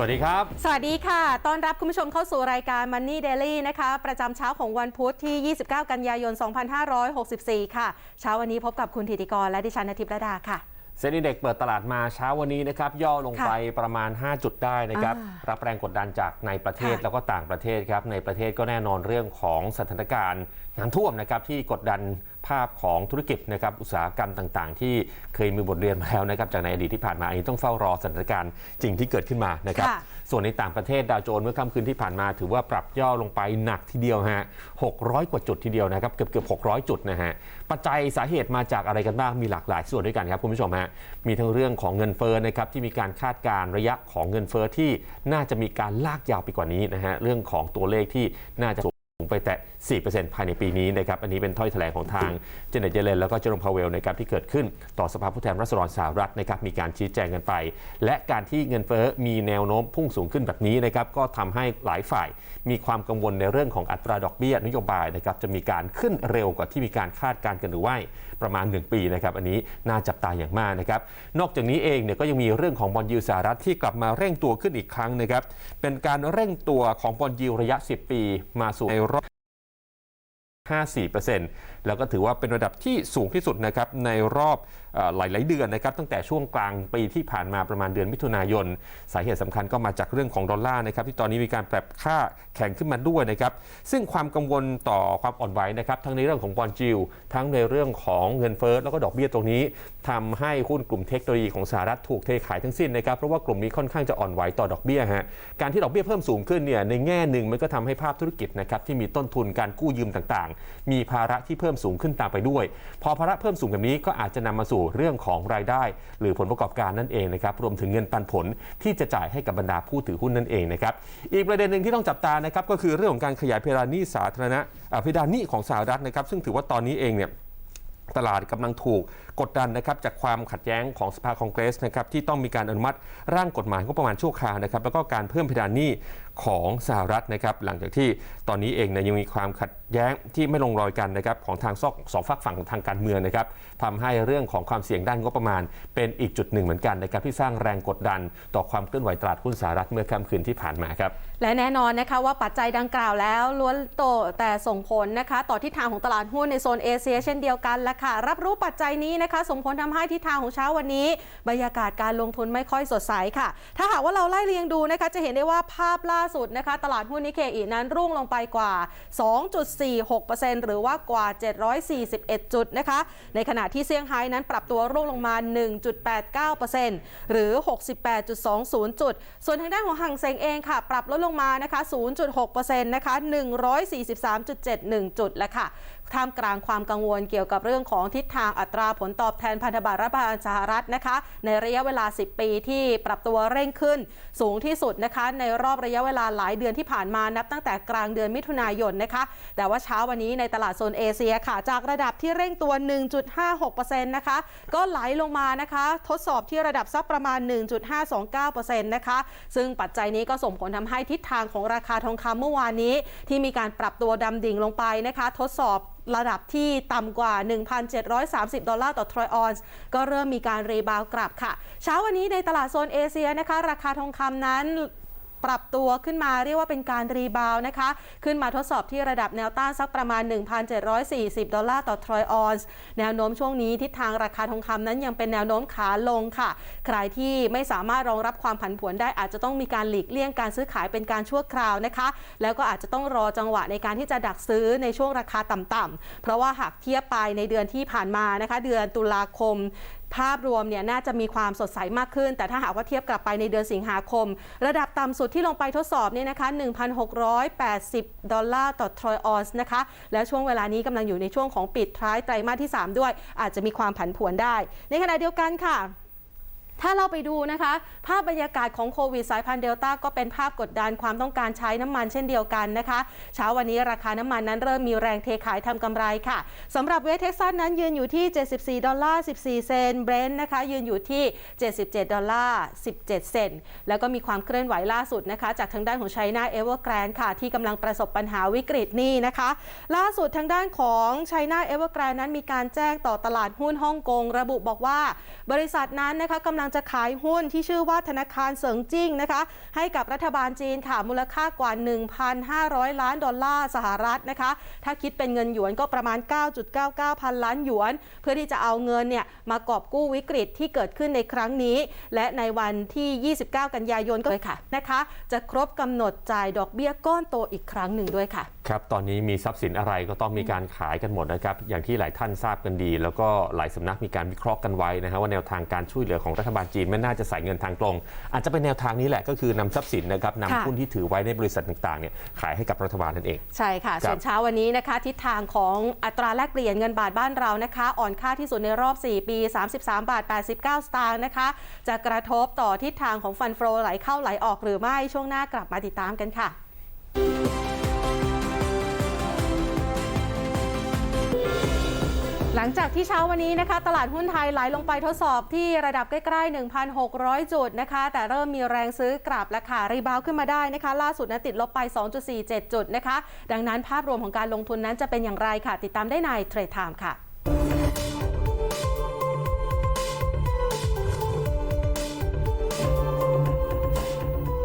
วัสดีครับ สวัสดีค่ะ ต้อนรับคุณผู้ชมเข้าสู่รายการ Money Daily นะคะ ประจำเช้าของวันพุธที่ 29 กันยายน 2564 ค่ะ เช้าวันนี้พบกับคุณธิติกรและดิฉันนทิพย์ระดาค่ะ เซ็นดีเด็กเปิดตลาดมาเช้าวันนี้นะครับ ย่อลงไปประมาณ 5 จุดได้นะครับอ่ารับแรงกดดันจากในประเทศค่ะแล้วก็ต่างประเทศครับ ในประเทศก็แน่นอนเรื่องของสถานการณ์น้ำท่วมนะครับที่กดดันภาพของธุรกิจนะครับอุตสาหกรรมต่างๆ ที่เคยมีบทเรียนมาแล้วนะครับจากในอดีตที่ผ่านมาอันนี้ต้องเฝ้ารอสถานการณ์จริงที่เกิดขึ้นมานะครับค่ะ ส่วนในต่างประเทศดาวโจนส์เมื่อค่ำคืนที่ผ่านมา ถือว่าปรับย่อลงไปหนักทีเดียวฮะ600 กว่าจุดทีเดียวนะครับเกือบเกือบ600 จุดนะฮะปัจจัยสาเหตุมาจากอะไรกันบ้างมีหลากหลายส่วนด้วยกันครับคุณผู้ชมฮะมีทั้งเรื่องของเงินเฟ้อนะครับที่มีการคาดการณ์ระยะของเงินเฟ้อที่น่าจะมีการลากยาวไปกว่านี้นะฮะเรื่องของตัวเลขที่น่าจะสูง ไปแต่4%ภายในปีนี้นะครับ อันนี้เป็นถ้อยแถลงของทางเจเน็ตเยเลนแล้วก็เจอร์มพาวเวลนะครับที่เกิดขึ้นต่อสภาผู้แทนราษฎรสหรัฐนะครับมีการชี้แจงกันไป และการที่เงินเฟ้อมีแนวโน้มพุ่งสูงขึ้นแบบนี้นะครับก็ทำให้หลายฝ่ายมีความกังวลในเรื่องของอัตราดอกเบี้ยนโยบายนะครับจะมีการขึ้นเร็วกว่าที่มีการคาดการณ์กันหรือไม่ประมาณ 1 ปีนะครับอันนี้น่าจับตาอย่างมากนะครับนอกจากนี้เองเนี่ยก็ยังมีเรื่องของบอลยูสหรัฐที่กลับมาเร่งตัวขึ้นอีกครั้งนะครับเป็นการเร่งตัวของบอลยูระยะ 10 ปี มาสู่ในรอบ 54%แล้วก็ถือว่าเป็นระดับที่สูงที่สุดนะครับในรอบหลาย ๆ เดือนนะครับตั้งแต่ช่วงกลางปีที่ผ่านมาประมาณเดือนมิถุนายน สาเหตุสำคัญก็มาจากเรื่องของดอลลาร์นะครับที่ตอนนี้มีการปรับค่าแข็งขึ้นมาด้วยนะครับซึ่งความกังวลต่อความอ่อนไหวนะครับทั้งในเรื่องของบอลจิวทั้งในเรื่องของเงินเฟ้อแล้วก็ดอกเบี้ยตรงนี้ทำให้หุ้นกลุ่มเทคโนโลยีของสหรัฐถูกเทขายทั้งสิ้นนะครับเพราะว่ากลุ่มนี้ค่อนข้างจะอ่อนไหวต่อดอกเบี้ยฮะการที่ดอกเบี้ยเพิ่มสูงขึ้นเนี่ยในแง่หนึ่งมันก็ทำให้ภาพธุรกิจนะครับที่มีต้นทุนการกู้ยืมต่างๆ มีภาระที่เพิ่มสูงขึ้นตามไปด้วย พอภาระเพิ่มสูงแบบนี้ก็อาจจะนำมาสู่เรื่องของรายได้ หรือผลประกอบการนั่นเองนะครับรวมถึงเงินปันผลที่จะจ่ายให้กับบรรดาผู้ถือหุ้นนั่นเองนะครับอีกประเด็นหนึ่งที่ต้องจับตานะครับก็คือเรื่องของการขยายเพดานหนี้สาธารณะเพดานหนี้ของสหรัฐนะครับซึ่งถือว่าตอนนี้เองเนี่ยตลาดกำลังถูกกดดันนะครับจากความขัดแย้งของสภาคองเกรสนะครับที่ต้องมีการอนุมัติร่างกฎหมายงบประมาณชั่วคราวนะครับแล้วก็การเพิ่มเพดานหนี้ของสหรัฐนะครับหลังจากที่ตอนนี้เองเนี่ยยังมีความขัดแย้งที่ไม่ลงรอยกันนะครับของทางซอกสองฝักฝั่งของทางการเมืองนะครับทำให้เรื่องของความเสี่ยงด้านงบประมาณ เป็นอีกจุดหนึ่งเหมือนกันนะครับที่สร้างแรงกดดันต่อความเคลื่อนไหวตลาดหุ้นสหรัฐเมื่อค่ำคืนที่ผ่านมาครับและแน่นอนนะคะว่าปัจจัยดังกล่าวแล้วล้วนโตแต่ส่งผลนะคะ ต่อทิศทางของตลาดหุ้นในโซนเอเชียเช่นเดียวกันละค่ะรับรู้ปัจจัยนี้นะคะส่งผลทำให้ทิศทางของเช้าวันนี้ บรรยากาศการลงทุนไม่ค่อยสดใสค่ะ ถ้าหากว่าเราไล่เรียงดูนะคะ จะเห็นได้ว่าภาพล่าสุดนะคะ ตลาดหุ้นนิเคอีนั้นร่วงลงไปกว่า 2.46%หรือว่ากว่า 741 จุดนะคะ ในขณะที่เซี่ยงไฮ้นั้นปรับตัวร่วงลงมา 1.89%หรือ 68.20 จุด ส่วนทางด้านของห่างเซงเองค่ะ ปรับลดลงมานะคะ 0.6%นะคะ 143.71 จุดแล้วค่ะ ท่ามกลางความกังวลเกี่ยวกับเรื่องของทิศทางอัตราผลตอบแทนพันธบัตรรัฐบาลสหรัฐนะคะ ในระยะเวลา 10 ปีที่ปรับตัวเร่งขึ้น สูงที่สุดนะคะ ในรอบระยะเวลาหลายเดือนที่ผ่านมานับตั้งแต่กลางเดือนมิถุนายนนะคะ แต่ว่าเช้าวันนี้ในตลาดโซนเอเชียค่ะ จากระดับที่เร่งตัว 1.56%นะคะก็ไหลลงมานะคะ ทดสอบที่ระดับสักประมาณ 1.529%นะคะซึ่งปัจจัยนี้ก็ส่งผลทำให้ทิศทางของราคาทองคำเมื่อวานนี้ ที่มีการปรับตัวดำดิ่งลงไปนะคะ ทดสอบ ระดับที่ต่ำกว่า 1,730 ดอลลาร์ต่อทรอยออนซ์ก็เริ่มมีการรีบาวด์กลับค่ะ เช้าวันนี้ในตลาดโซนเอเชียนะคะ ราคาทองคำนั้น ปรับตัวขึ้นมาเรียกว่าเป็นการรีบาวด์นะคะ ขึ้นมาทดสอบที่ระดับแนวต้านสักประมาณ 1,740 ดอลลาร์ต่อทรอยออนซ์แนวโน้มช่วงนี้ทิศทางราคาทองคำนั้นยังเป็นแนวโน้มขาลงค่ะ ใครที่ไม่สามารถรองรับความผันผวนได้อาจจะต้องมีการหลีกเลี่ยงการซื้อขายเป็นการชั่วคราวนะคะ แล้วก็อาจจะต้องรอจังหวะในการที่จะดักซื้อในช่วงราคาต่ำๆเพราะว่าหากเทียบไปในเดือนที่ผ่านมานะคะ เดือนตุลาคม ภาพรวมเนี่ยน่าจะมีความสดใสมากขึ้น แต่ถ้าหากว่าเทียบกลับไปในเดือนสิงหาคม ระดับต่ำสุดที่ลงไปทดสอบเนี่ยนะคะ 1,680 ดอลลาร์ต่อทรอยออนซ์นะคะ แล้วช่วงเวลานี้กำลังอยู่ในช่วงของปิดท้ายไตรมาสที่ 3 ด้วย อาจจะมีความผันผวนได้ ในขณะเดียวกันค่ะ ถ้าเราไปดูนะคะ ภาพบรรยากาศของโควิดสายพันธุ์เดลต้าก็เป็นภาพกดดันความต้องการใช้น้ำมันเช่นเดียวกันนะคะ เช้าวันนี้ราคาน้ำมันนั้นเริ่มมีแรงเทขายทำกำไรค่ะสำหรับเวสเท็กซัสนั้นยืนอยู่ที่ 74 ดอลลาร์ 14 เซนต์เบรนท์นะคะ ยืนอยู่ที่ 77 ดอลลาร์ 17 เซนต์แล้วก็มีความเคลื่อนไหวล่าสุดนะคะ จากทางด้านของไชน่าเอเวอร์แกรนด์ค่ะ ที่กำลังประสบปัญหาวิกฤตนี้นะคะ ล่าสุดทางด้านของไชน่าเอเวอร์แกรนด์นั้นมีการแจ้งต่อตลาดหุ้นฮ่องกงระบุบอกว่า บริษัทนั้นนะคะกำลังจะขายหุ้นที่ชื่อว่าธนาคารเสิงจิ้งนะคะ ให้กับรัฐบาลจีนค่ะมูลค่ากว่า 1,500 ล้านดอลลาร์สหรัฐนะคะ ถ้าคิดเป็นเงินหยวนก็ประมาณ 9.99 พันล้านหยวน เพื่อที่จะเอาเงินเนี่ยมากอบกู้วิกฤตที่เกิดขึ้นในครั้งนี้ และในวันที่ 29 กันยายนก็เลยค่ะนะคะ จะครบกำหนดจ่ายดอกเบี้ยก้อนโตอีกครั้งหนึ่งด้วยค่ะ ครับตอนนี้มีทรัพย์สินอะไรก็ต้องมีการขายกันหมดนะครับ อย่างที่หลายท่านทราบกันดี แล้วก็หลายสำนักมีการวิเคราะห์กันไว้นะฮะว่าแนวทางการช่วยเหลือของรัฐบาลจีนไม่น่าจะใส่เงินทางตรง อาจจะเป็นแนวทางนี้แหละก็คือนำทรัพย์สินนะครับนำค่ะหุ้นที่ถือไว้ในบริษัทต่างๆเนี่ยขายให้กับรัฐบาลนั่นเอง ใช่ค่ะครับส่วนเช้าวันนี้นะคะ ทิศทางของอัตราแลกเปลี่ยนเงินบาทบ้านเรานะคะ อ่อนค่าที่สุดในรอบ 4 ปี 33 บาท 89 สตางค์นะคะ จะกระทบต่อทิศทางของฟันโฟไหลเข้าไหลออกหรือไม่ช่วงหน้ากลับมาติดตามกันค่ะ ลังจากที่เช้าวันนี้นะคะ ตลาดหุ้นไทยไหลลงไปทดสอบที่ระดับใกล้ๆ 1,600 จุดนะคะ แต่เริ่มมีแรงซื้อกลับและค่ะรีบาวด์ขึ้นมาได้นะคะ ล่าสุดนะติดลบไป 2.47 จุดนะคะ ดังนั้นภาพรวมของการลงทุนนั้นจะเป็นอย่างไรค่ะ ติดตามได้ในเทรดไทม์ค่ะ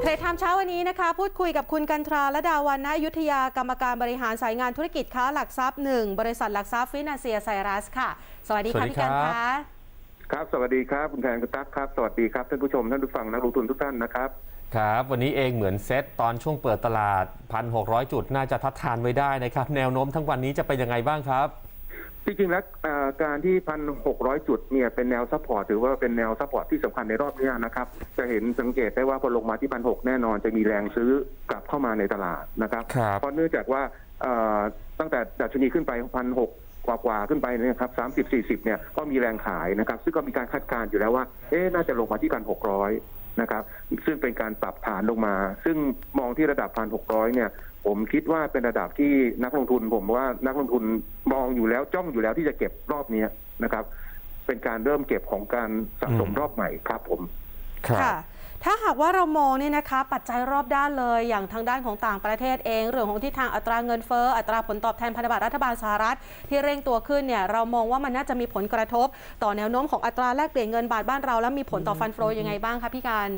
เทรดไทม์เช้าวันนี้นะคะ พูดคุยกับคุณกันทราและดาวันณอยุธยากรรมการบริหารสายงานธุรกิจค้าหลักทรัพย์หนึ่งบริษัทหลักทรัพย์ฟินาเซียไซรัสค่ะ สวัสดีสวัค่ะสดีพี่กันครับคะครับสวัสดีครับคุณแทนคุณตั๊กครับ สวัสดีครับท่านผู้ชมท่านผู้ฟังนักลงทุนทุกท่านนะครับครับ วันนี้เองเหมือนเซตตอนช่วงเปิดตลาด 1,600 จุดน่าจะทัดทานไว้ได้นะครับ แนวโน้มทั้งวันนี้จะเป็นยังไงบ้างครับ จริงๆแล้วเอ่อการที่พันหกร้อยจุดเนี่ยเป็นแนวซัพพอร์ตถือว่าเป็นแนวซัพพอร์ตที่สำคัญในรอบเนี้ยนะครับ จะเห็นสังเกตได้ว่าพอลงมาที่พันหกแน่นอนจะมีแรงซื้อกลับเข้ามาในตลาดนะครับครับเพราะเนื่องจากว่าเอ่อตั้งแต่ดัชนีขึ้นไปพันหกกว่าๆขึ้นไปเนี่ยครับสามสิบสี่สิบเนี่ยก็มีแรงขายนะครับ ซึ่งก็มีการคาดการณ์อยู่แล้วว่าเอ๊ะน่าจะลงมาที่พันหกร้อยนะครับ ซึ่งเป็นการปรับฐานลงมา ซึ่งมองที่ระดับพันหกร้อยเนี่ย ผมคิดว่าเป็นระดับที่นักลงทุนผมว่านักลงทุนมองอยู่แล้วจ้องอยู่แล้วที่จะเก็บรอบเนี้ยนะครับ เป็นการเริ่มเก็บของการสะสมอืมรอบใหม่ครับผมค่ะ ถ้าหากว่าเรามองเนี่ยนะคะ ปัจจัยรอบด้านเลยอย่างทางด้านของต่างประเทศเอง เรื่องของทิศทางอัตราเงินเฟ้ออัตราผลตอบแทนพันธบัตรรัฐบาลสหรัฐ ที่เร่งตัวขึ้นเนี่ยเรามองว่ามันน่าจะมีผลกระทบ ต่อแนวโน้มของอัตราแลกเปลี่ยนเงินบาทบ้านเรา แล้วมีผลต่อฟันโฟยังไงบ้างคะพี่การ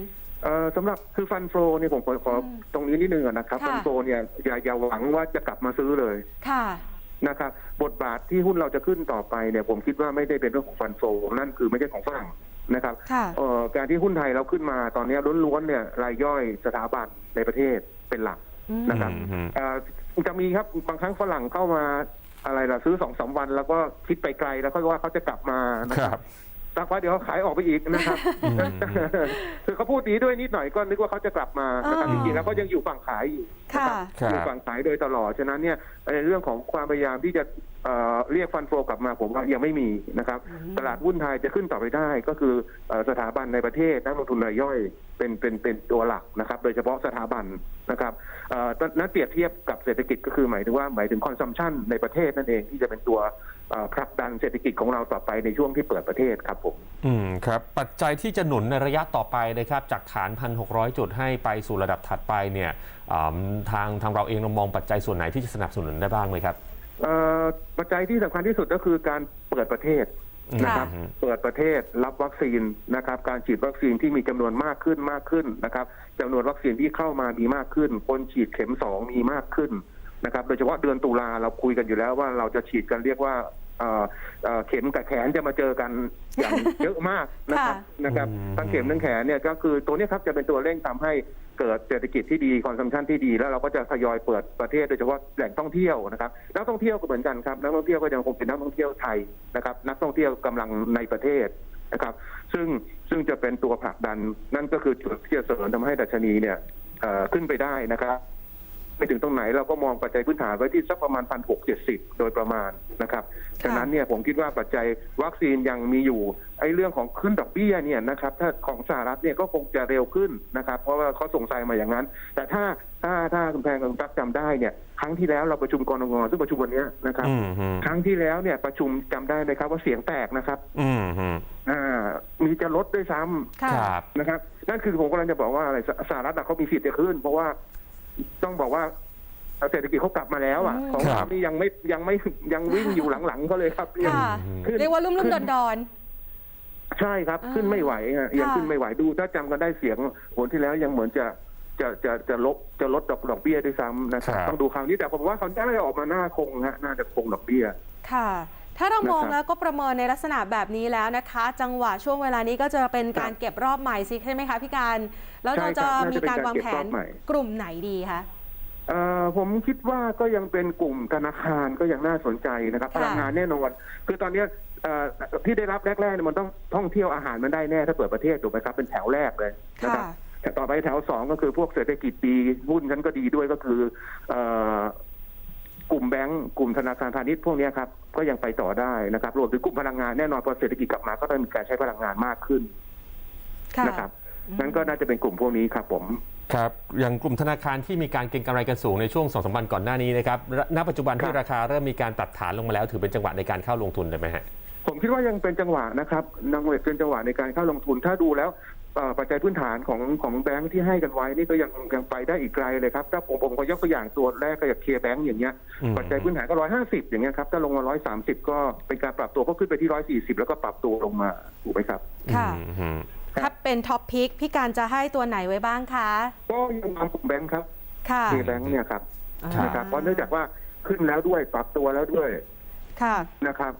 เอ่อสำหรับคือฟันโฟเนี่ยผมขอขอตรงนี้นิดนึงก่อนนะครับค่ะ ฟันโฟเนี่ยอย่าอย่าหวังว่าจะกลับมาซื้อเลยค่ะ นะครับบทบาทที่หุ้นเราจะขึ้นต่อไปเนี่ยผมคิดว่าไม่ได้เป็นเรื่องของฟันโฟนั่นคือไม่ใช่ของฝรั่งนะครับค่ะ เอ่อการที่หุ้นไทยเราขึ้นมาตอนนี้ล้วนๆเนี่ยรายย่อยสถาบันในประเทศเป็นหลัก นะครับ อืม เอ่อจะมีครับบางครั้งฝรั่งเข้ามาอะไรล่ะซื้อสองสามวัน แล้วก็คิดไปไกลแล้วก็ว่าเขาจะกลับมานะคครัรับ บ สักพักเดี๋ยวเขาขายออกไปอีกนะครับอืมคือเขาพูดดีด้วยนิดหน่อยก็นึกว่าเขาจะกลับมานะครับอ๋จอริงๆแล้วก็ยังอยู่ฝั่งขายอยู่นะค่ะครับอยู่ฝั่งขายโดยตลอดฉะนั้นเนี่ยในเรื่องของความพยายามที่จะเอ่อเรียกฟันโฟกลับมาผมว่ายังไม่มีนะครับ ตลาดหุ้นไทยจะขึ้นต่อไปได้ก็คือเอ่อสถาบันในประเทศนักลงทุนรายย่อย เป็นเป็นเป็นตัวหลักนะครับ โดยเฉพาะสถาบันนะครับเอ่อนั้นเปรียบเทียบกับเศรษฐกิจก็คือหมายถึงว่าหมายถึงคอนซัมชันในประเทศนั่นเองที่จะเป็นตัวเอ่อผลักดันเศรษฐกิจของเราต่อไปในช่วงที่เปิดประเทศครับผม อืมครับ ปัจจัยที่จะหนุนในระยะต่อไปนะครับ จากฐาน 1,600 จุดให้ไปสู่ระดับถัดไปเนี่ยอ่าทางทางเราเองเรามองปัจจัยส่วนไหนที่จะสนับสนุนได้บ้างไหมครับเอ่อปัจจัยที่สำคัญที่สุดก็คือการเปิดประเทศ นะครับค่ะเปิดประเทศรับวัคซีนนะครับการฉีดวัคซีนที่มีจำนวนมากขึ้นมากขึ้นนะครับจำนวนวัคซีนที่เข้ามามีมากขึ้น คนฉีดเข็มสองมีมากขึ้นนะครับโดยเฉพาะเดือนตุลาเราคุยกันอยู่แล้วว่าเราจะฉีดกันเรียกว่า เอ่อเอ่อเข็มกับแขนจะมาเจอกันอย่าง เยอะมากนะครับค่ะนะครับอืม ทั้งเข็มทั้งแขนเนี่ยก็คือตัวเนี้ยครับจะเป็นตัวเร่งทำให้เกิดเศรษฐกิจที่ดีคอนซัมชันที่ดี แล้วเราก็จะทยอยเปิดประเทศโดยเฉพาะแหล่งท่องเที่ยวนะครับนักท่องเที่ยวก็เหมือนกันครับนักท่องเที่ยวก็ยังคงเป็นนักท่องเที่ยวไทยนะครับนักท่องเที่ยวกำลังในประเทศนะครับ ซึ่งซึ่งจะเป็นตัวผลักดันนั่นก็คือจุดที่จะเสริมทำให้ดัชนีเนี่ยเอ่อขึ้นไปได้นะครับ ไปถึงตรงไหนเราก็มองปัจจัยพื้นฐานไว้ที่สักประมาณพันหกเจ็ดสิบโดยประมาณนะครับฉะนั้นเนี่ยผมคิดว่าปัจจัยวัคซีนยังมีอยู่ไอ้เรื่องของขึ้นดอกเบี้ยเนี่ยนะครับถ้าของสหรัฐเนี่ยก็คงจะเร็วขึ้นนะครับเพราะว่าเขาสงสัยมาอย่างนั้น แต่ถ้าถ้าถ้าคุณแพงกับคุณตั๊กจำได้เนี่ยครั้งที่แล้วเราประชุมกรงงซึ่งประชุมวันเนี้ยนะครับ อืมฮึครั้งที่แล้วเนี่ยประชุมจำได้ไหมครับว่าเสียงแตกนะครับอืมฮึอ่ามีจะลดด้วยซ้ำ ค่ะ ครับ นะครับนั่นคือผมกำลังจะบอกว่าอะไรสสหรัฐอะเขามีสิทธิ์จะขึ้น เพราะว่า ต้องบอกว่าเศรษฐกิจเขากลับมาแล้วอะอืมของครัเราบนี่ยังไม่ยังไม่ยังวิ่งอยู่หลังๆเขาเลยครับค่ะ ขึ้น เรียกว่าลุ่มๆดอน ใช่ครับอ่าขึ้นไม่ไหวฮะยังค่ะ ขึ้นไม่ไหวดู ถ้าจำกันได้เสียงผลที่แล้วยังเหมือนจะจะจะจะลบจะลดดอกดอกเบี้ยด้วยซ้ำนะครับครับ ต้องดูคราวนี้แต่ผมว่าเขาจะออกมาหน้าคงฮะน่าจะคงดอกเบี้ยค่ะ ถ้าเรามองนะครับแล้วก็ประเมินในลักษณะแบบนี้แล้วนะคะ จังหวะช่วงเวลานี้ก็จะเป็นการเก็บรอบใหม่สิใช่ไหมคะพี่การแล้วเราจะมีการวางแผนกลุ่มไหนดีคะเอ่อผมคิดว่าก็ยังเป็นกลุ่มธนาคารก็ยังน่าสนใจนะครับค่ะพลังงานแน่นอนคือตอนเนี้ยเอ่อที่ได้รับแรกๆเนี่ยมันต้องท่องเที่ยวอาหารมันได้แน่ถ้าเปิดประเทศถูกไหมครับเป็นแถวแรกเลยนะครับค่ะแต่ต่อไปแถวสองก็คือพวกเศรษฐกิจดีหุ้นกันก็ดีด้วยก็คือเอ่อ กลุ่มแบงก์กลุ่มธนาคารพาณิชย์พวกเนี้ยครับก็ยังไปต่อได้นะครับรวมถึงกลุ่มพลังงานแน่นอนพอเศรษฐกิจกลับมาก็ต้องมีการใช้พลังงานมากขึ้นค่ะนะครับนั้นก็น่าจะเป็นกลุ่มพวกนี้ครับผมครับอย่างกลุ่มธนาคารที่มีการเก็งกำไรกันสูงในช่วงสองสามวันก่อนหน้านี้นะครับณปัจจุบันที่ครับราคาเริ่มมีการปรับฐานลงมาแล้ว ถือเป็นจังหวะในการเข้าลงทุนได้ไหมฮะผมคิดว่ายังเป็นจังหวะนะครับนังเวทเป็นจังหวะในการเข้าลงทุนถ้าดูแล้วเอ่อ ปัจจัยพื้นฐานของของแบงค์ที่ให้กันไว้นี่ก็ยังยังไปได้อีกไกลเลยครับถ้าผมผมก็ยกตัวอย่างตัวแรกก็อย่างเคแบงค์อย่างเงี้ยอืมปัจจัยพื้นฐานก็ร้อยห้าสิบอย่างเงี้ยครับถ้าลงมาร้อยสามสิบก็เป็นการปรับตัวก็ขึ้นไปที่ร้อยสี่สิบแล้วก็ปรับตัวลงมาถูกไหมครับค่ะอืมถ้าเป็นท็อปพิกพี่การจะให้ตัวไหนไว้บ้างคะก็ยังมากลุ่มแบงค์ครับค่ะเคแบงค์เนี่ยครับครับนะครับเพราะเนื่องจากว่าขึ้นแล้วด้วยปรับตัวแล้วด้วยค่ะนะครับ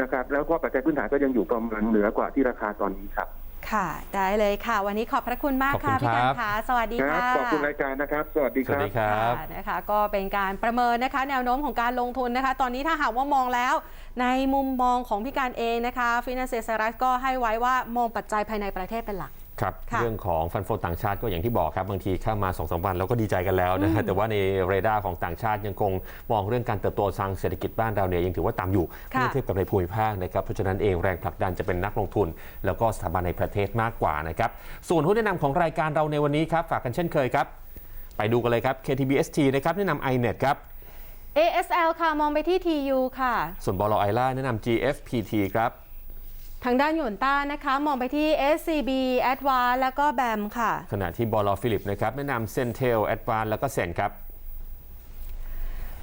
นะครับ แล้วก็ปัจจัยพื้นฐานก็ยังอยู่ประมาณเหนือกว่าที่ราคาตอนนี้ครับ ค่ะ ได้เลยค่ะ วันนี้ขอบพระคุณมากขอบคุค่ะณพี่การครับค่ะสวัสดีครัค่ะบขอบคุณรายการนะครับ สวัสดีสควัสรับ ดีครับ ค่ะนะคะก็เป็นการประเมินนะคะ แนวโน้มของการลงทุนนะคะ ตอนนี้ถ้าหากว่ามองแล้ว ในมุมมองของพี่การเองนะคะฟินแลนเซียสรัสก็ให้ไว้ว่ามองปัจจัยภายในประเทศเป็นหลัก ครับค่ะเรื่องของฟันโฟต่างชาติก็อย่างที่บอกครับบางทีเข้ามา2อสวันแล้วก็ดีใจกันแล้วนะฮะแต่ว่าในเรดาร์ของต่างชาติยังคงมองเรื่องการเติบโตทางเศรษฐกิจบ้านเราเนี่ยยังถือว่าต่ำอยู่ค่ะเมื่อเทียบกับในภูมิภาคนะครับเพราะฉะนั้นเองแรงผลักดันจะเป็นนักลงทุน แล้วก็สถาบันในประเทศมากกว่านะครับส่วนหุ้นแนะนำของรายการเราในวันนี้ครับฝากกันเช่นเคยครับไปดูกันเลยครับ KTBST นะครับแนะนำ iNet ครับ ASL ค่ะ มองไปที่ TU ค่ะ ส่วนบลไอล่าแนะนำ GFPT ครับ ทางด้านหยวนต้านะคะ มองไปที่ SCB Advance แล้วก็แบมค่ะ ขณะที่บลฟิลิปนะครับแนะนำ Centel Advance แล้วก็เซนครับ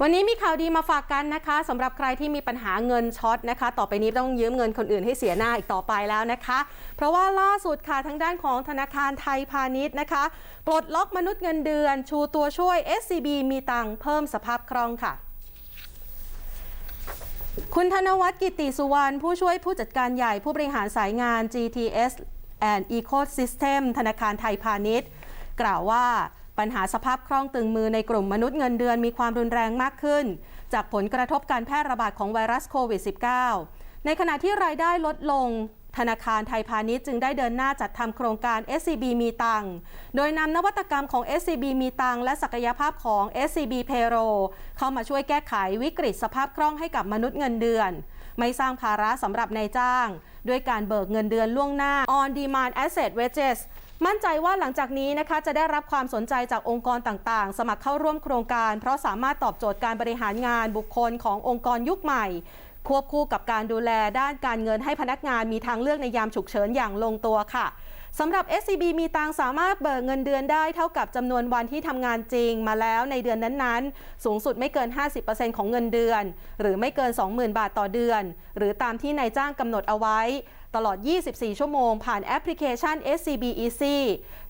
วันนี้มีข่าวดีมาฝากกันนะคะสำหรับใครที่มีปัญหาเงินช็อตนะคะ ต่อไปนี้ต้องยืมเงินคนอื่นให้เสียหน้าอีกต่อไปแล้วนะคะ เพราะว่าล่าสุดค่ะทางด้านของธนาคารไทยพาณิชย์นะคะ ปลดล็อกมนุษย์เงินเดือน ชูตัวช่วย SCB มีตังค์เพิ่มสภาพคล่องค่ะ คุณธนวัฒน์กิติสุวรรณผู้ช่วยผู้จัดการใหญ่ผู้บริหารสายงาน GTS and Ecosystem ธนาคารไทยพาณิชย์ กล่าวว่าปัญหาสภาพคล่องตึงมือในกลุ่มมนุษย์เงินเดือนมีความรุนแรงมากขึ้น จากผลกระทบการแพร่ระบาดของไวรัสโควิด -19 ในขณะที่รายได้ลดลง ธนาคารไทยพาณิชย์จึงได้เดินหน้าจัดทำโครงการ SCB มีตังโดยนำนวัตกรรมของ SCB มีตังและศักยภาพของ SCB Payroll เข้ามาช่วยแก้ไขวิกฤตสภาพคล่องให้กับมนุษย์เงินเดือน ไม่สร้างภาระสำหรับนายจ้าง ด้วยการเบิกเงินเดือนล่วงหน้า on demand asset wages มั่นใจว่าหลังจากนี้นะคะจะได้รับความสนใจจากองค์กรต่างๆ สมัครเข้าร่วมโครงการ เพราะสามารถตอบโจทย์การบริหารงานบุคคลขององค์กรยุคใหม่ ควบคู่กับการดูแลด้านการเงินให้พนักงานมีทางเลือกในยามฉุกเฉินอย่างลงตัวค่ะสำหรับ SCB มีตังสามารถเบิกเงินเดือนได้เท่ากับจำนวนวันที่ทำงานจริงมาแล้วในเดือนนั้นๆ สูงสุดไม่เกิน 50%ของเงินเดือน หรือไม่เกิน 20,000 บาทต่อเดือน หรือตามที่นายจ้างกำหนดเอาไว้ ตลอด 24 ชั่วโมง ผ่านแอปพลิเคชัน SCB Easy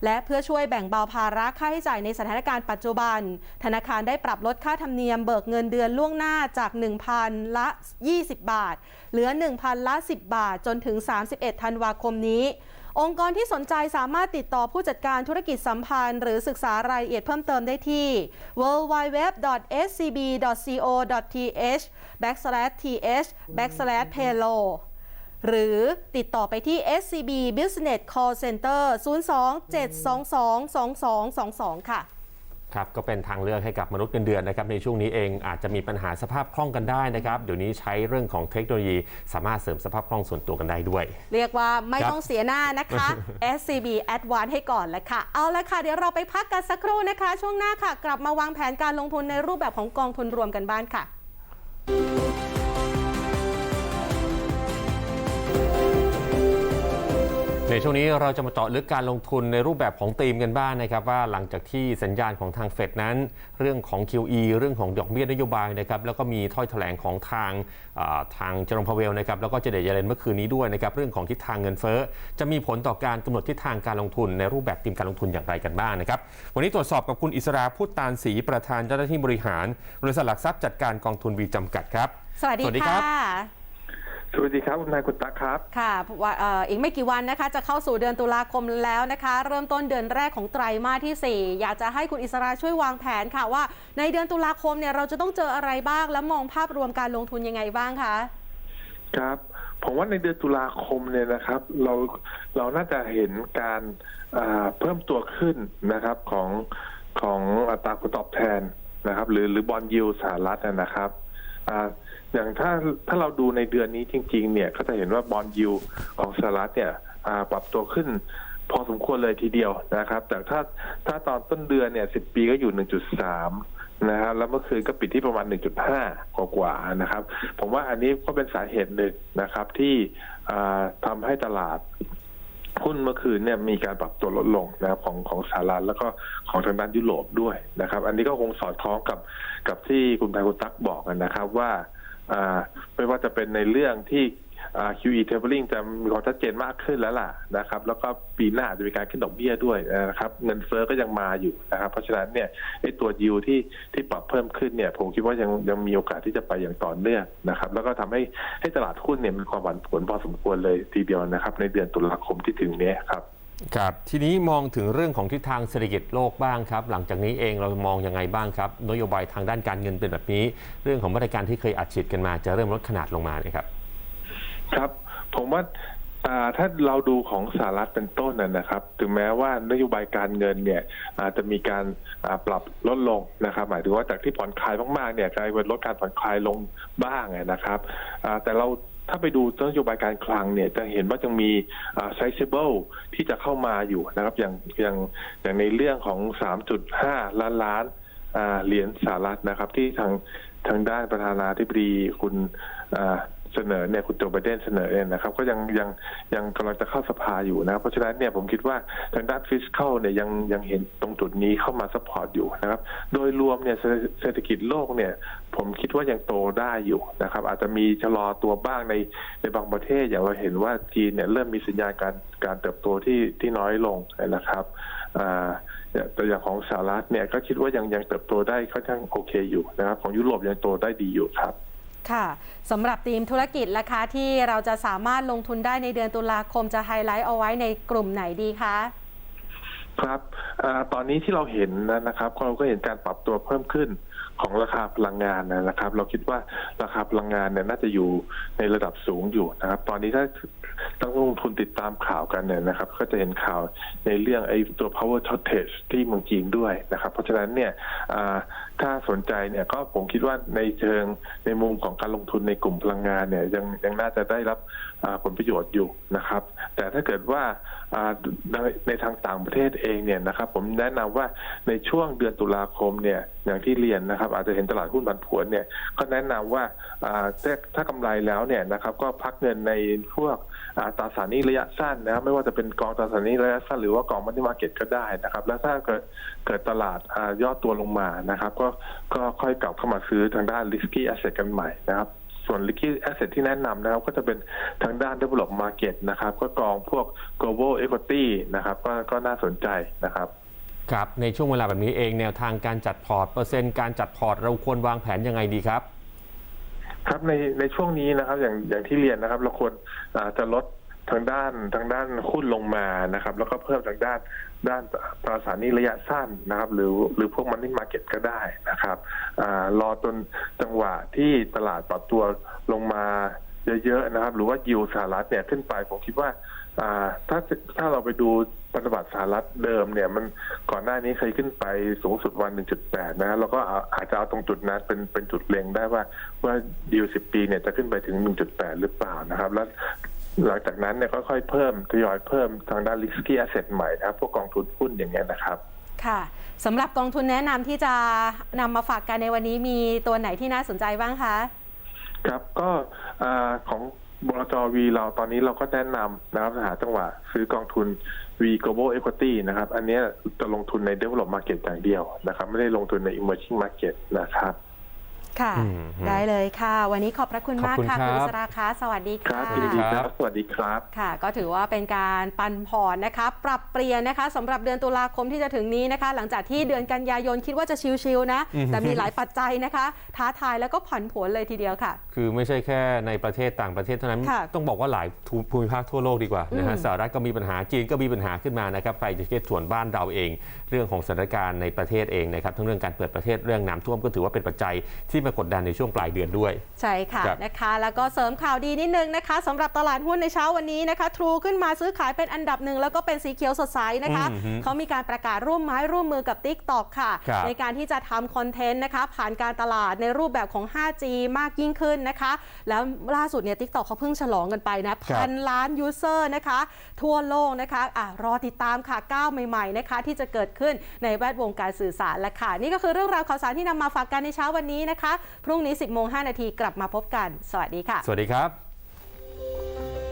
และเพื่อช่วยแบ่งเบาภาระค่าใช้จ่ายในสถานการณ์ปัจจุบัน ธนาคารได้ปรับลดค่าธรรมเนียมเบิกเงินเดือนล่วงหน้าจาก 1,000 ละ 20 บาท เหลือ 1,000 ละ 10 บาท จนถึง 31 ธันวาคมนี้องค์กรที่สนใจสามารถติดต่อผู้จัดการธุรกิจสัมพันธ์ หรือศึกษารายละเอียดเพิ่มเติมได้ที่ www.scb.co.th/th/payroll หรือติดต่อไปที่ SCB Business Call Center 02-722-2222 ค่ะครับก็เป็นทางเลือกให้กับมนุษย์เงินเดือนนะครับในช่วงนี้เองอาจจะมีปัญหาสภาพคล่องกันได้นะครับเดี๋ยวนี้ใช้เรื่องของเทคโนโลยี สามารถเสริมสภาพคล่องส่วนตัวกันได้ด้วย เรียกว่าไม่ครับต้องเสียหน้านะคะ SCB Advance ให้ก่อนแล้วค่ะ เอาละค่ะ เดี๋ยวเราไปพักกันสักครู่นะคะ ช่วงหน้าค่ะ กลับมาวางแผนการลงทุนในรูปแบบของกองทุนรวมกันบ้านค่ะ ในช่วงนี้เราจะมาเจาะลึกการลงทุนในรูปแบบของธีมกันบ้างนะครับ ว่าหลังจากที่สัญญาณของทางเฟดนั้น เรื่องของ QE เรื่องของดอกเบี้ยนโยบายนะครับแล้วก็มีถ้อยแถลงของทางอ่าทางเจอร์มพาเวลนะครับแล้วก็เจเดตเยเลนเมื่อคืนนี้ด้วยนะครับเรื่องของทิศทางเงินเฟ้อ จะมีผลต่อการกำหนดทิศทางการลงทุนในรูปแบบธีมการลงทุนอย่างไรกันบ้างนะครับวันนี้ตรวจสอบกับคุณอิสราพุทธตานศรีประธานเจ้าหน้าที่บริหารบริษัทหลักทรัพย์จัดการกองทุนวีจำกัดครับ สวัสดีสวัสดีครัค่ะบ สวัสดีครับคุณนายคุณตั๊กครับ ค่ะว่าเอ่ออีกไม่กี่วันนะคะ จะเข้าสู่เดือนตุลาคมแล้วนะคะ เริ่มต้นเดือนแรกของไตรมาสที่ 4 อยากจะให้คุณอิสราช่วยวางแผนค่ะว่า ในเดือนตุลาคมเนี่ยเราจะต้องเจออะไรบ้าง และมองภาพรวมการลงทุนยังไงบ้างคะครับผมว่าในเดือนตุลาคมเนี่ยนะครับ เราเราน่าจะเห็นการอ่าเพิ่มตัวขึ้นนะครับของของอัตราผลตอบแทนนะครับ หรือหรือบอลยูสหรัฐนะนะครับ อย่างถ้าถ้าเราดูในเดือนนี้จริง ๆ เนี่ยก็จะเห็นว่าบอลยูของสหรัฐเนี่ยปรับตัวขึ้นพอสมควรเลยทีเดียวนะครับ แต่ถ้าถ้าตอนต้นเดือนเนี่ยสิปีก็อยู่1.3นะครับแล้วเมื่อคืนก็ปิดที่ประมาณ 1.5 กว่ากว่าๆนะครับ ผมว่าอันนี้ก็เป็นสาเหตุหนึ่งนะครับ ที่อ่าทำให้ตลาดหุ้นเมื่อคืนเนี่ยมีการปรับตัวลดลงนะครับของของสหรัฐแล้วก็ของทางด้านยุโรปด้วยนะครับ อันนี้ก็คงสอดคล้องกับกับที่คุณไพคุณตั๊กบอกนะครับว่า ไม่ว่าจะเป็นในเรื่องที่อ่า QE tapering จะมีความชัดเจนมากขึ้นแล้วล่ะนะครับ แล้วก็ปีหน้าจะมีการขึ้นดอกเบี้ยด้วยนะครับ เงินเฟ้อก็ยังมาอยู่นะครับ เพราะฉะนั้นเนี่ยไอ้ตัวยิวที่ที่ปรับเพิ่มขึ้นเนี่ย ผมคิดว่ายังยังมีโอกาสที่จะไปอย่างต่อเนื่องนะครับ แล้วก็ทำให้ให้ตลาดหุ้นเนี่ยมีความผันผวนพอสมควรเลยทีเดียวนะครับ ในเดือนตุลาคมที่ถึงนี้ครับ ครับทีนี้มองถึงเรื่องของทิศทางเศรษฐกิจโลกบ้างครับ หลังจากนี้เองเรามองยังไงบ้างครับ นโยบายทางด้านการเงินเป็นแบบนี้ เรื่องของมาตรการที่เคยอัดฉีดกันมา จะเริ่มลดขนาดลงมาเลยครับ ครับ ผมว่าถ้าเราดูของสหรัฐเป็นต้นนะครับ ถึงแม้ว่านโยบายการเงินเนี่ยอาจจะมีการปรับลดลงนะครับ หมายถึงว่าจากที่ผ่อนคลายมากๆเนี่ยกลายเป็นลดการผ่อนคลายลงบ้างนะครับแต่เรา ถ้าไปดูนโยบายการคลังเนี่ยจะเห็นว่ายังมี sizable ที่จะเข้ามาอยู่นะครับอย่างอย่างอย่างในเรื่องของ 3.5 ล้านล้านอ่าเหรียญสหรัฐนะครับ ที่ทางทางด้านประธานาธิบดีคุณ เสนอเนี่ยคุณโจไบเดนเสนอเนี่ยนะครับก็ยังยังยังกำลังจะเข้าสภาอยู่นะครับเพราะฉะนั้นเนี่ยผมคิดว่าทางด้านฟิส c a l เนี่ยยังยังเห็นตรงจุดนี้เข้ามาซัพพอร์ตอยู่นะครับโดยรวมเนี่ยเศรษฐกิจโลกเนี่ยผมคิดว่ายังโตได้อยู่นะครับอาจจะมีชะลอตัวบ้างในในบางประเทศอย่างเราเห็นว่าจีนเนี่ยเริ่มมีสัญญาณการการเติบโตที่ที่น้อยลงนะครับอ่าแต่อย่างของสหรัฐเนี่ยก็คิดว่ายังยังเติบโตได้ค่อนข้างโอเคอยู่นะครับของยุโรปยังโตได้ดีอยู่ครับ ค่ะสำหรับทีมธุรกิจราคาที่เราจะสามารถลงทุนได้ในเดือนตุลาคมจะไฮไลท์เอาไว้ในกลุ่มไหนดีคะครับอตอนนี้ที่เราเห็นนะครับเราก็เห็นการปรับตัวเพิ่มขึ้นของราคาพลังงานนะครับ เราคิดว่าราคาพลังงานเนี่ยน่าจะอยู่ในระดับสูงอยู่นะครับ ตอนนี้ถ้าต้องลงทุนติดตามข่าวกันเนี่ยนะครับ ก็จะเห็นข่าวในเรื่องไอ้ตัว power shortage ที่เมืองจีนด้วยนะครับ เพราะฉะนั้นเนี่ยถ้าสนใจเนี่ยก็ผมคิดว่าในเชิงในมุมของการลงทุนในกลุ่มพลังงานเนี่ยยังยังน่าจะได้รับผลประโยชน์อยู่นะครับ แต่ถ้าเกิดว่าในทางต่างประเทศเองเนี่ยนะครับ ผมแนะนำว่าในช่วงเดือนตุลาคมเนี่ยอย่างที่เรียนนะครับ อาจจะเห็นตลาดหุ้นผันผวนเนี่ยก็แนะนำว่าอ่าถ้าถ้ากำไรแล้วเนี่ยนะครับ ก็พักเงินในพวกตราสารนี้ระยะสั้นนะครับไม่ว่าจะเป็นกองตราสารนี้ระยะสั้นหรือว่ากองมันนี่มาเก็ตก็ได้นะครับ แล้วถ้าเกิดเกิดตลาดย่อตัวลงมานะครับก็ก็ค่อยกลับเข้ามาซื้อทางด้าน risky asset กันใหม่นะครับ ส่วน liquid asset ที่แนะนำนะครับ ก็จะเป็นทางด้าน develop market นะครับ ก็กองพวก global equity นะครับ ก็ก็น่าสนใจนะครับครับ ในช่วงเวลาแบบนี้เองแนวทางการจัดพอร์ตเปอร์เซ็นต์การจัดพอร์ตเราควรวางแผนยังไงดีครับ ครับในในช่วงนี้นะครับ อย่างอย่างที่เรียนนะครับ เราควรอ่าจะลด ทางด้านทางด้านหุ้นลงมานะครับ แล้วก็เพิ่มทางด้านด้านตราสารนี้ระยะสั้นนะครับ หรือหรือพวกมันนี่มาเก็ตก็ได้นะครับอรอจนจังหวะที่ตลาดปรับตัวลงมาเยอะๆนะครับ หรือว่ายิวสหรัฐเนี่ยขึ้นไปผมคิดว่าถ้าถ้าเราไปดูพันธบัตรสหรัฐเดิมเนี่ย มันก่อนหน้านี้เคยขึ้นไปสูงสุดวัน 1.8 นะฮะแล้วก็เอาอาจจะเอาตรงจุดนั้นเป็นเป็นจุดเล็งได้ว่าว่าดิว10 ปีเนี่ยจะขึ้นไปถึง 1.8 หรือเปล่านะครับ แล้ว หลังจากนั้นเนี่ยก็ค่อยเพิ่มทยอยเพิ่มทางด้าน risky asset ใหม่นะครับพวกกองทุนหุ้นอย่างเงี้ยนะครับ ค่ะสำหรับกองทุนแนะนำที่จะนำมาฝากกันในวันนี้มีตัวไหนที่น่าสนใจบ้างคะครับก็อาของบลจวีเราตอนนี้เราก็แนะนำนะครับหาจังหวะซื้อกองทุน V Global Equity นะครับ อันเนี้ยจะลงทุนใน Develop Market อย่างเดียวนะครับ ไม่ได้ลงทุนใน Emerging Market นะครับ ค่ะอืมได้เลยค่ะ วันนี้ขอบพระคุณมากขอบคุณค่ะครับคุณอิสราคะสวัสดีคค่ะรับยินดีครับ สวัสดีครับค่ะ ก็ถือว่าเป็นการปันผอนนะคะ ปรับเปลี่ยนนะคะสำหรับเดือนตุลาคมที่จะถึงนี้นะคะ หลังจากที่เดือนกันยายนคิดว่าจะชิลๆนะอือฮึแต่มีหลายปัจจัยนะคะ ท้าทายแล้วก็ผันผวนเลยทีเดียวค่ะ คือไม่ใช่แค่ในประเทศต่างประเทศเท่านั้นค่ะต้องบอกว่าหลายภูมิภาคทั่วโลกดีกว่านะฮะอืมสหรัฐก็มีปัญหาจีนก็มีปัญหาขึ้นมานะครับใครจะเทียบส่วนบ้านเราเอง เรื่องของสถานการณ์ในประเทศเองนะครับทั้งเรื่องการเปิดประเทศเรื่องน้ำท่วมก็ถือว่าเป็นปัจจัยที่มากดดันในช่วงปลายเดือนด้วย ใช่ค่ะครับนะคะ แล้วก็เสริมข่าวดีนิดนึงนะคะสำหรับตลาดหุ้นในเช้าวันนี้นะคะทรูขึ้นมาซื้อขายเป็นอันดับหนึ่งแล้วก็เป็นสีเขียวสดใสนะคะอืมฮึเขามีการประกาศร่วมไม้ร่วมมือกับ Tik t o อกค่ะครับในการที่จะทำคอนเทนต์นะคะ ผ่านการตลาดในรูปแบบของ 5G มากยิ่งขึ้นนะคะ แล้วล่าสุดเนี่ย Tik t o อกเขาเพิ่งฉลองกันไปนะพันล้านยูเซอร์นะคะ ทั่วโลกนะคะอะรอติดตามค่ะก้าวใหม่ๆนะคะ ที่จะเกิดขึ้นในแวดวงการสื่อสารและค่ะ นี่ก็คือเรื่องราวข่าวสารที่นำมาฝากกันในเช้าวันนี้นะคะพรุ่งนี้ 10โมง5นาทีกลับมาพบกัน สวัสดีค่ะ สวัสดีครับ